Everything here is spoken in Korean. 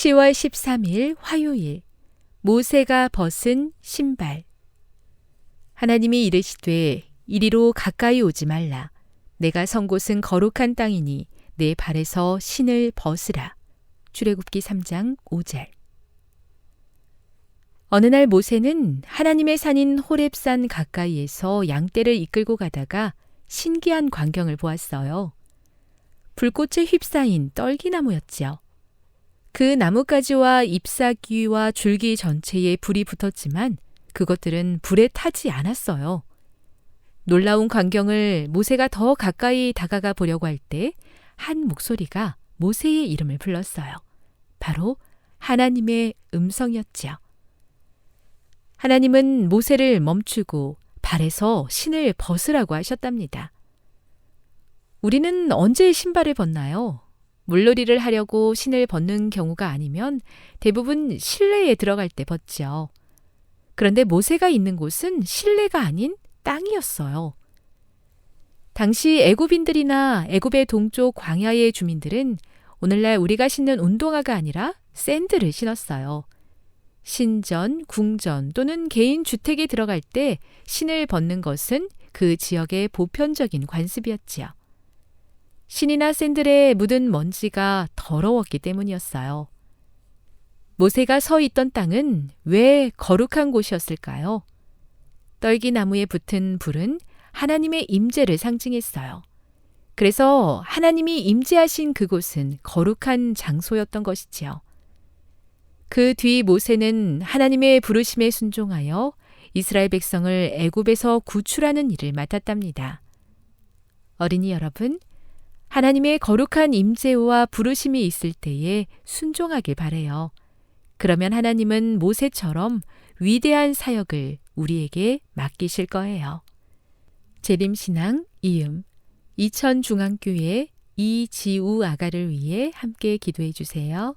10월 13일 화요일 모세가 벗은 신발 하나님이 이르시되 이리로 가까이 오지 말라 내가 선 곳은 거룩한 땅이니 내 발에서 신을 벗으라 출애굽기 3장 5절 어느 날 모세는 하나님의 산인 호렙산 가까이에서 양떼를 이끌고 가다가 신기한 광경을 보았어요. 불꽃에 휩싸인 떨기나무였지요. 그 나뭇가지와 잎사귀와 줄기 전체에 불이 붙었지만 그것들은 불에 타지 않았어요. 놀라운 광경을 모세가 더 가까이 다가가 보려고 할 때 한 목소리가 모세의 이름을 불렀어요. 바로 하나님의 음성이었지요. 하나님은 모세를 멈추고 발에서 신을 벗으라고 하셨답니다. 우리는 언제 신발을 벗나요? 물놀이를 하려고 신을 벗는 경우가 아니면 대부분 실내에 들어갈 때 벗지요. 그런데 모세가 있는 곳은 실내가 아닌 땅이었어요. 당시 애굽인들이나 애굽의 동쪽 광야의 주민들은 오늘날 우리가 신는 운동화가 아니라 샌들을 신었어요. 신전, 궁전 또는 개인 주택에 들어갈 때 신을 벗는 것은 그 지역의 보편적인 관습이었지요. 신이나 샌들에 묻은 먼지가 더러웠기 때문이었어요. 모세가 서 있던 땅은 왜 거룩한 곳이었을까요? 떨기나무에 붙은 불은 하나님의 임재를 상징했어요. 그래서 하나님이 임재하신 그곳은 거룩한 장소였던 것이지요. 그 뒤 모세는 하나님의 부르심에 순종하여 이스라엘 백성을 애굽에서 구출하는 일을 맡았답니다. 어린이 여러분, 하나님의 거룩한 임재와 부르심이 있을 때에 순종하길 바래요. 그러면 하나님은 모세처럼 위대한 사역을 우리에게 맡기실 거예요. 재림신앙 이음 이천중앙교회 이지우 아가를 위해 함께 기도해 주세요.